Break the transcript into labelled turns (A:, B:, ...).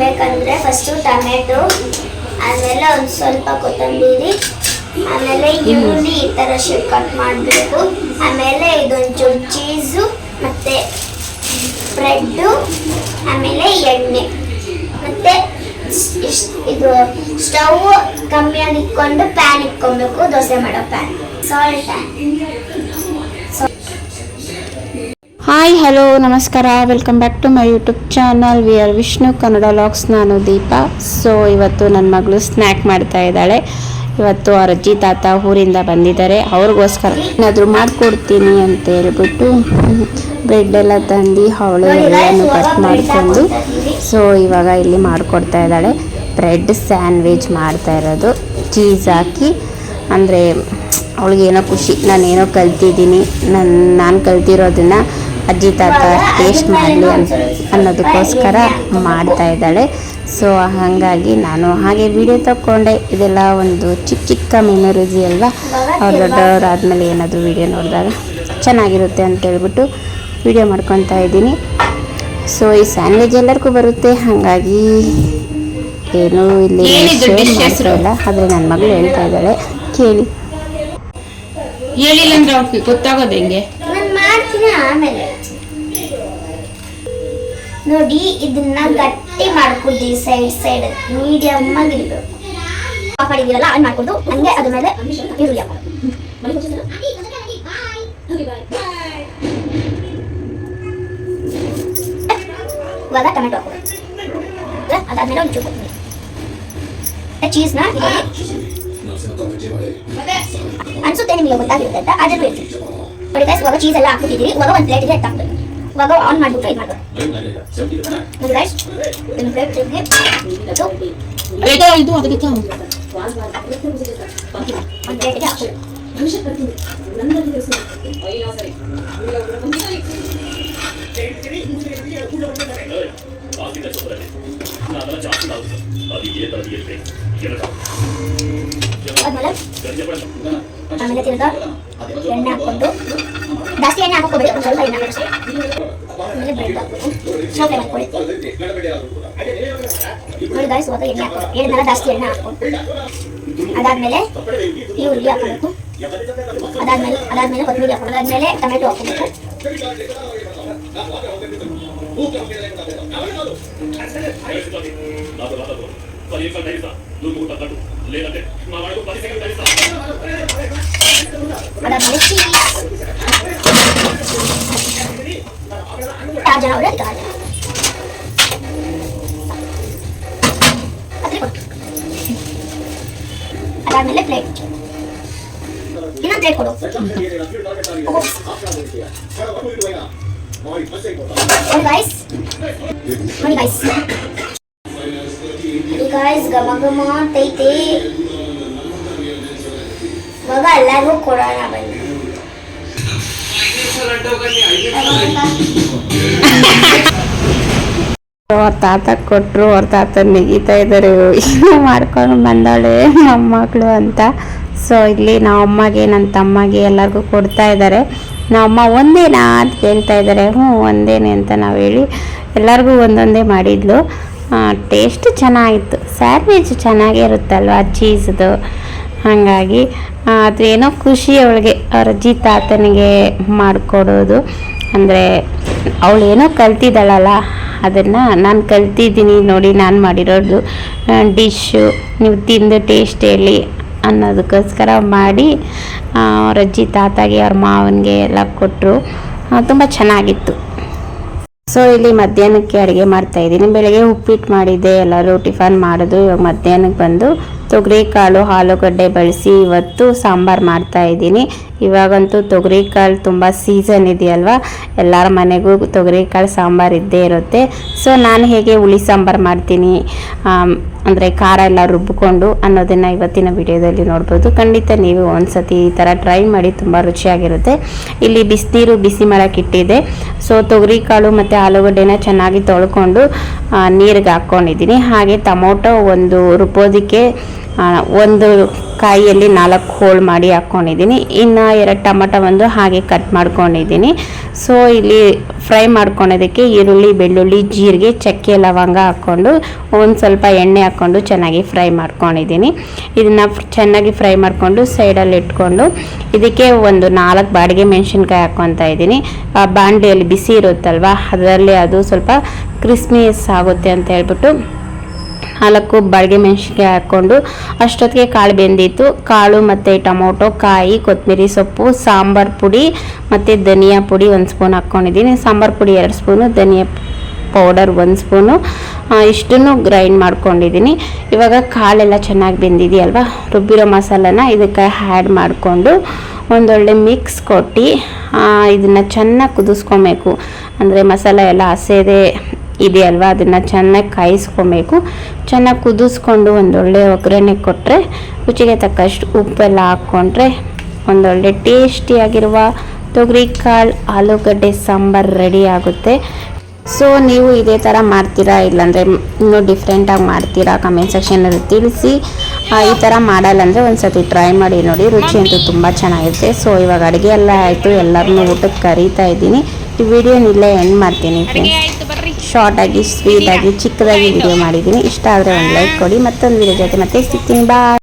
A: ಮಾಡಬೇಕಂದ್ರೆ first tomato, ಆಮೇಲೆ ಒಂದು ಸ್ವಲ್ಪ ಕೊತ್ತಂಬರಿ, ಆಮೇಲೆ ಈರುಳ್ಳಿ ಈ ಥರ ಶೇಪ್ ಕಟ್ ಮಾಡಬೇಕು. ಆಮೇಲೆ ಇದೊಂಚೂರು ಚೀಸು ಮತ್ತು ಬ್ರೆಡ್ಡು ಆಮೇಲೆ ಎಣ್ಣೆ. ಮತ್ತು ಇದು ಸ್ಟವ್ ಕಮ್ಮಿಯಾಗಿ ಇಟ್ಕೊಂಡು ಪ್ಯಾನ್ ಇಟ್ಕೊಬೇಕು, ದೋಸೆ ಮಾಡೋ ಪ್ಯಾನ್ ಸಾಲ್ಟ್
B: ಹಾಯ್ ಹಲೋ ನಮಸ್ಕಾರ. Welcome back to my YouTube channel we are Vishnu Kannada vlogs ನಾನು ದೀಪ. ಸೊ ಇವತ್ತು ನನ್ನ ಮಗಳು ಸ್ನ್ಯಾಕ್ ಮಾಡ್ತಾ ಇದ್ದಾಳೆ. ಇವತ್ತು ಅವ್ರ ಅಜ್ಜಿ ತಾತ ಊರಿಂದ ಬಂದಿದ್ದಾರೆ. ಅವ್ರಿಗೋಸ್ಕರ ಏನಾದರೂ ಮಾಡಿಕೊಡ್ತೀನಿ ಅಂತ ಹೇಳ್ಬಿಟ್ಟು ಬ್ರೆಡ್ ಎಲ್ಲ ತಂದು ಅವಳು ಎಲ್ಲನೂ ಕಟ್ ಮಾಡಿಕೊಂಡು ಸೊ ಇವಾಗ ಇಲ್ಲಿ ಮಾಡಿಕೊಡ್ತಾ ಇದ್ದಾಳೆ. ಬ್ರೆಡ್ ಸ್ಯಾಂಡ್ವಿಚ್ ಮಾಡ್ತಾ ಇರೋದು. ಚೀಸ್ ಹಾಕಿ, ಅಂದರೆ ಅವಳಿಗೇನೋ ಖುಷಿ. ನಾನೇನೋ ಕಲ್ತಿದ್ದೀನಿ. ನನ್ನ ನಾನು ಕಲ್ತಿರೋದನ್ನ ಅಜ್ಜಿ ತಾತ ಟೇಸ್ಟ್ ಮಾಡಲಿ ಅಂತ ಅನ್ನೋದಕ್ಕೋಸ್ಕರ ಮಾಡ್ತಾ ಇದ್ದಾಳೆ. ಸೊ ಹಾಗಾಗಿ ನಾನು ಹಾಗೆ ವಿಡಿಯೋ ತಗೊಂಡೆ ಇದೆಲ್ಲ ಒಂದು ಚಿಕ್ಕ ಚಿಕ್ಕ ಮೆಮೊರೀಸಿ ಅಲ್ವಾ? ಅವ್ರು ದೊಡ್ಡವರಾದ್ಮೇಲೆ ಏನಾದರೂ ವಿಡಿಯೋ ನೋಡಿದಾಗ ಚೆನ್ನಾಗಿರುತ್ತೆ ಅಂತ ಹೇಳ್ಬಿಟ್ಟು ವಿಡಿಯೋ ಮಾಡ್ಕೊತಾ ಇದ್ದೀನಿ. ಸೊ ಈ ಸ್ಯಾಂಡ್ವಿಚ್ ಎಲ್ಲರಿಗೂ ಬರುತ್ತೆ. ಹಾಗಾಗಿ ಏನು ಇಲ್ಲಿ? ಇಲ್ಲ. ಆದರೆ ನನ್ನ ಮಗಳು ಹೇಳ್ತಾ ಇದ್ದಾಳೆ. ಕೇಳಿ.
C: ಹೇಳಿಲ್ಲ ಅಂದ್ರೆ ಅವ್ರಿಗೆ ಗೊತ್ತಾಗೋದು ಹೆಂಗೆ?
A: ಆಮೇಲೆ. ನೋಡಿ, ಇದನ್ನ ಗಟ್ಟಿ ಮಾಡ್ಕೊಳ್ತೀವಿ ಸೈಡ್ ಸೈಡ್ ಮೀಡಿಯಮ್ ಆಗಿರ್ಬೇಕು ಆಫ್ ಮಾಡಿದ್ದೀರಲ್ಲ ಆನ್ ಮಾಡ್ಕೊಂಡು. ಹಂಗೆ ಅದ್ರ ಮೇಲೆ ಈರುಳ್ಳಿ ಹಾಕೋದು ಇವಾಗ ಟೊಮೆಟೊ ಹಾಕೋದು ಅದಾದ್ಮೇಲೆ ಒಂದು ಚೂರು ಚೀಸ್ನ ಅನ್ಸುತ್ತೆ ನಿಮಗೆ ಗೊತ್ತಾಗಿರುತ್ತೆ ಅಂತ, ಆದ್ರೆ ಹೇಳ್ತೀನಿ. ನೋಡಿ ಗೈಸ್ ಇವಾಗ ಚೀಸ್ ಎಲ್ಲ ಹಾಕ್ಬಿಟ್ಟಿದ್ದೀರಿ ಇವಾಗ ಒಂದು ಪ್ಲೇಟಿಗೆ ಎತ್ತಾಕ್ಬೇಕು. ಇವಾಗ ಆನ್ ಮಾಡ್ಬಿಟ್ಟು ಇದು ಮಾಡ್ಬೇಕು ನೋಡಿ ಗೈಸ್ ಒಂದು ಪ್ಲೇಟಿಗೆ
C: ಬೇಗ ಇದು ಅದಕ್ಕೆ
A: ಒಂದು ಪ್ಲೇಟಿಗೆ ಹಾಕ್ಬೇಕು ಆದ್ಮೇಲೆ ಆಮೇಲೆ ತಿರ್ಗಾ ಎಣ್ಣೆ ಹಾಕ್ಕೊಂಡು ಜಾಸ್ತಿ ಎಣ್ಣೆ ಹಾಕೋಬೇಡಿ ಸ್ವಲ್ಪ ಎಣ್ಣೆ ಹಾಕಿ ಆಮೇಲೆ ಬ್ರೆಡ್ ಹಾಕ್ಬೇಕು ಸ್ಲೋ ಫ್ಲೇಮ್ ಹಾಕೊಳ್ಳಿ ನೋಡಿ ಗಾಯ್ಸ್ ಇವಾಗ ಎಣ್ಣೆ ಹಾಕೋ ಹೇಳಿದ್ನಲ್ಲ ಜಾಸ್ತಿ ಎಣ್ಣೆ ಹಾಕ್ಕೊಂಡು. ಅದಾದ್ಮೇಲೆ ಈರುಳ್ಳಿ ಹಾಕೋಬೇಕು ಅದಾದ್ಮೇಲೆ ಅದಾದ್ಮೇಲೆ ಕೊತ್ತಂಬರಿ ಹಾಕೋದು ಅದಾದ್ಮೇಲೆ ಟೊಮೆಟೊ ಹಾಕೋಬೇಕು ಅದಾದ್ಮೇಲೆ ಚೀಸ್ ಯಾರು ಜನ ಅವ್ರೆ ಅದಕ್ಕೆ ಹಾಗೆ. ಅದ್ರ ಕೊಟ್ಟು ಅದಾದ್ಮೇಲೆ ಪ್ಲೇಟ್ ಇನ್ನೊಂದು ಪ್ಲೇಟ್ ಕೊಡು ಹೋಗು. ನೋಡಿ ಗಾಯ್ಸ್ ನೋಡಿ ಗಾಯ್ಸ್ ನೋಡಿ ಗಾಯ್ಸ್ ಘಮ ಘಮ ಅಂತೈತಿ ಇವಾಗ ಎಲ್ಲರಿಗೂ ಕೊಡೋಣ ಬನ್ನಿ.
B: ಅವ್ರ ತಾತ ಕೊಟ್ಟರು ಅವ್ರ ತಾತ ನೆಗಿತಾ ಇದ್ದಾರೆ. ಏನೋ ಮಾಡ್ಕೊಂಡು ಬಂದಾಳೆ ಮೊಮ್ಮಗಳು ಅಂತ. ಸೊ ಇಲ್ಲಿ ನಮ್ಮ ಅಮ್ಮಗೆ, ನನ್ನ ತಮ್ಮಗೆ ಎಲ್ಲರಿಗೂ ಕೊಡ್ತಾ ಇದ್ದಾರೆ. ನಮ್ಮಮ್ಮ ಒಂದೇನಾ ಅಂತ ಕೇಳ್ತಾ ಇದ್ದಾರೆ. ಹ್ಞೂ, ಒಂದೇನೆ ಅಂತ ನಾವು ಹೇಳಿ ಎಲ್ಲರಿಗೂ ಒಂದೊಂದೇ ಮಾಡಿದ್ಲು. ಟೇಸ್ಟ್ ಚೆನ್ನಾಗಿತ್ತು. ಸ್ಯಾಂಡ್ವಿಚ್ ಚೆನ್ನಾಗಿರುತ್ತಲ್ವ ಚೀಸ್ದು? ಹಾಗಾಗಿ ಅದು ಏನೋ ಖುಷಿ ಅವಳಿಗೆ, ಅವ್ರ ಅಜ್ಜಿ ತಾತನಿಗೆ ಮಾಡಿಕೊಡೋದು. ಅಂದರೆ ಅವಳೇನೋ ಕಲ್ತಿದ್ದಾಳಲ್ಲ, ಅದನ್ನು ನಾನು ಕಲ್ತಿದ್ದೀನಿ ನೋಡಿ ನಾನು ಮಾಡಿರೋದು. ಡಿಶ್ಶು ನೀವು ತಿಂದು ಟೇಸ್ಟ್ ಹೇಳಿ ಅನ್ನೋದಕ್ಕೋಸ್ಕರ ಮಾಡಿ ಅವ್ರ ಅಜ್ಜಿ ತಾತಾಗೆ, ಅವ್ರ ಮಾವನಿಗೆ ಎಲ್ಲ ಕೊಟ್ಟರು ತುಂಬ ಚೆನ್ನಾಗಿತ್ತು. ಸೊ ಇಲ್ಲಿ ಮಧ್ಯಾಹ್ನಕ್ಕೆ ಅಡುಗೆ ಮಾಡ್ತಾ ಇದ್ದೀನಿ. ಬೆಳಗ್ಗೆ ಉಪ್ಪಿಟ್ಟು ಮಾಡಿದ್ದೆ ಎಲ್ಲರೂ ಟಿಫನ್ ಮಾಡೋದು, ಇವಾಗ ಮಧ್ಯಾಹ್ನಕ್ಕೆ ಬಂದು ತೊಗರಿ ಕಾಳು ಆಲೂಗಡ್ಡೆ ಬಳಸಿ ಇವತ್ತು ಸಾಂಬಾರು ಮಾಡ್ತಾ ಇದ್ದೀನಿ. ಇವಾಗಂತೂ ತೊಗರಿ ಕಾಳು ತುಂಬ ಸೀಸನ್ ಇದೆಯಲ್ವಾ? ಎಲ್ಲರ ಮನೆಗೂ ತೊಗರಿ ಕಾಳು ಸಾಂಬಾರು ಇದ್ದೇ ಇರುತ್ತೆ. ಸೊ ನಾನು ಹೇಗೆ ಹುಳಿ ಸಾಂಬಾರು ಮಾಡ್ತೀನಿ? ಅಂದರೆ ಖಾರ ಎಲ್ಲ ರುಬ್ಬಿಕೊಂಡು ಅನ್ನೋದನ್ನು ಇವತ್ತಿನ ವಿಡಿಯೋದಲ್ಲಿ ನೋಡ್ಬೋದು. ಖಂಡಿತ ನೀವು ಒಂದ್ಸತಿ ಈ ಥರ ಟ್ರೈ ಮಾಡಿ ತುಂಬ ರುಚಿಯಾಗಿರುತ್ತೆ. ಇಲ್ಲಿ ಬಿಸಿನೀರು ಬಿಸಿ ಮಾಡೋಕೆ ಇಟ್ಟಿದೆ. ಸೊ ತೊಗರಿ ಕಾಳು ಮತ್ತು ಆಲೂಗಡ್ಡೆನ ಚೆನ್ನಾಗಿ ತೊಳ್ಕೊಂಡು ನೀರಿಗೆ ಹಾಕ್ಕೊಂಡಿದ್ದೀನಿ ಹಾಗೆ ಟೊಮೊಟೊ ಒಂದು ರುಬ್ಬೋದಕ್ಕೆ ಒಂದು ಕಾಯಿಯಲ್ಲಿ ನಾಲ್ಕು ಹೋಳು ಮಾಡಿ ಹಾಕ್ಕೊಂಡಿದ್ದೀನಿ ಇನ್ನು ಎರಡು ಟೊಮಟೊ ಒಂದು ಹಾಗೆ ಕಟ್ ಮಾಡ್ಕೊಂಡಿದ್ದೀನಿ. ಸೊ ಇಲ್ಲಿ ಫ್ರೈ ಮಾಡ್ಕೊಳೋದಕ್ಕೆ ಈರುಳ್ಳಿ, ಬೆಳ್ಳುಳ್ಳಿ, ಜೀರಿಗೆ, ಚಕ್ಕೆ, ಲವಂಗ ಹಾಕ್ಕೊಂಡು ಒಂದು ಸ್ವಲ್ಪ ಎಣ್ಣೆ ಹಾಕ್ಕೊಂಡು ಚೆನ್ನಾಗಿ ಫ್ರೈ ಮಾಡ್ಕೊಂಡಿದ್ದೀನಿ. ಇದನ್ನು ಚೆನ್ನಾಗಿ ಫ್ರೈ ಮಾಡಿಕೊಂಡು ಸೈಡಲ್ಲಿ ಇಟ್ಕೊಂಡು ಇದಕ್ಕೆ ಒಂದು ನಾಲ್ಕು ಬಾಡಿಗೆ ಮೆಣಸಿನ್ಕಾಯಿ ಹಾಕ್ಕೊತಾ ಇದ್ದೀನಿ. ಆ ಬಾಣಲೆಯಲ್ಲಿ ಬಿಸಿ ಇರುತ್ತಲ್ವ, ಅದರಲ್ಲಿ ಅದು ಸ್ವಲ್ಪ ಕ್ರಿಸ್ಮಿಯಸ್ ಆಗುತ್ತೆ ಅಂತ ಹೇಳ್ಬಿಟ್ಟು ನಾಲ್ಕು ಬಾಡಿಗೆ ಮೆಣಸಿನ್ಕಾಯಿ ಹಾಕ್ಕೊಂಡು ಅಷ್ಟೊತ್ತಿಗೆ ಕಾಳು ಬೆಂದಿತ್ತು. ಕಾಳು ಮತ್ತು ಟೊಮೊಟೊ, ಕಾಯಿ, ಕೊತ್ತಂಬರಿ ಸೊಪ್ಪು, ಸಾಂಬಾರು ಪುಡಿ ಮತ್ತು ಧನಿಯಾ ಪುಡಿ ಒಂದು ಸ್ಪೂನ್ ಹಾಕ್ಕೊಂಡಿದ್ದೀನಿ ಸಾಂಬಾರು ಪುಡಿ ಎರಡು ಸ್ಪೂನು, ಧನಿಯಾ ಪೌಡರ್ ಒಂದು ಸ್ಪೂನು. ಇಷ್ಟನ್ನು ಗ್ರೈಂಡ್ ಮಾಡ್ಕೊಂಡಿದ್ದೀನಿ. ಇವಾಗ ಕಾಳೆಲ್ಲ ಚೆನ್ನಾಗಿ ಬೆಂದಿದೆಯಲ್ವ? ರುಬ್ಬಿರೋ ಮಸಾಲನ ಇದಕ್ಕೆ ಆ್ಯಡ್ ಮಾಡಿಕೊಂಡು ಒಂದೊಳ್ಳೆ ಮಿಕ್ಸ್ ಕೊಟ್ಟು ಇದನ್ನು ಚೆನ್ನಾಗಿ ಕುದಿಸ್ಕೊಬೇಕು. ಅಂದರೆ ಮಸಾಲ ಎಲ್ಲ ಹಸೆದೇ ಇದೆಯಲ್ವ ಅದನ್ನು ಚೆನ್ನಾಗಿ ಕಾಯಿಸ್ಕೊಬೇಕು. ಚೆನ್ನಾಗಿ ಕುದಿಸ್ಕೊಂಡು ಒಂದೊಳ್ಳೆ ಒಗ್ಗರಣೆ ಕೊಟ್ಟರೆ ರುಚಿಗೆ ತಕ್ಕಷ್ಟು ಉಪ್ಪೆಲ್ಲ ಹಾಕ್ಕೊಂಡ್ರೆ ಒಂದೊಳ್ಳೆ ಟೇಸ್ಟಿಯಾಗಿರುವ ತೊಗರಿ ಕಾಳು ಆಲೂಗಡ್ಡೆ, ಸಾಂಬಾರು ರೆಡಿ ಆಗುತ್ತೆ. ಸೊ ನೀವು ಇದೇ ಥರ ಮಾಡ್ತೀರಾ? ಇಲ್ಲಾಂದರೆ ಇನ್ನೂ ಡಿಫ್ರೆಂಟಾಗಿ ಮಾಡ್ತೀರಾ? ಕಮೆಂಟ್ ಸೆಕ್ಷನಲ್ಲಿ ತಿಳಿಸಿ. ಈ ಥರ ಮಾಡಲ್ಲ ಅಂದರೆ ಒಂದು ಸತಿ ಟ್ರೈ ಮಾಡಿ ನೋಡಿ. ರುಚಿ ಅಂತೂ ತುಂಬ ಚೆನ್ನಾಗಿರುತ್ತೆ. ಸೊ ಇವಾಗ ಅಡುಗೆ ಎಲ್ಲ ಆಯಿತು. ಎಲ್ಲರನ್ನೂ ಊಟಕ್ಕೆ ಕರೀತಾ ಇದ್ದೀನಿ. ಈ ವಿಡಿಯೋನ ಇಲ್ಲೇ ಎಂಡ್ ಮಾಡ್ತೀನಿ ಫ್ರೆಂಡ್ಸ್ ಶಾರ್ಟ್ ಆಗಿ ಸ್ವೀಟ್ ಆಗಿ ಚಿಕ್ಕದಾಗಿ ವಿಡಿಯೋ ಮಾಡಿದ್ದೀನಿ. ಇಷ್ಟ ಆದರೆ ಒಂದು ಲೈಕ್ ಕೊಡಿ. ಮತ್ತೊಂದು ವಿಡಿಯೋ ಜೊತೆ ಮತ್ತೆ ಸಿಗ್ತೀನಿ. ಬಾಯ್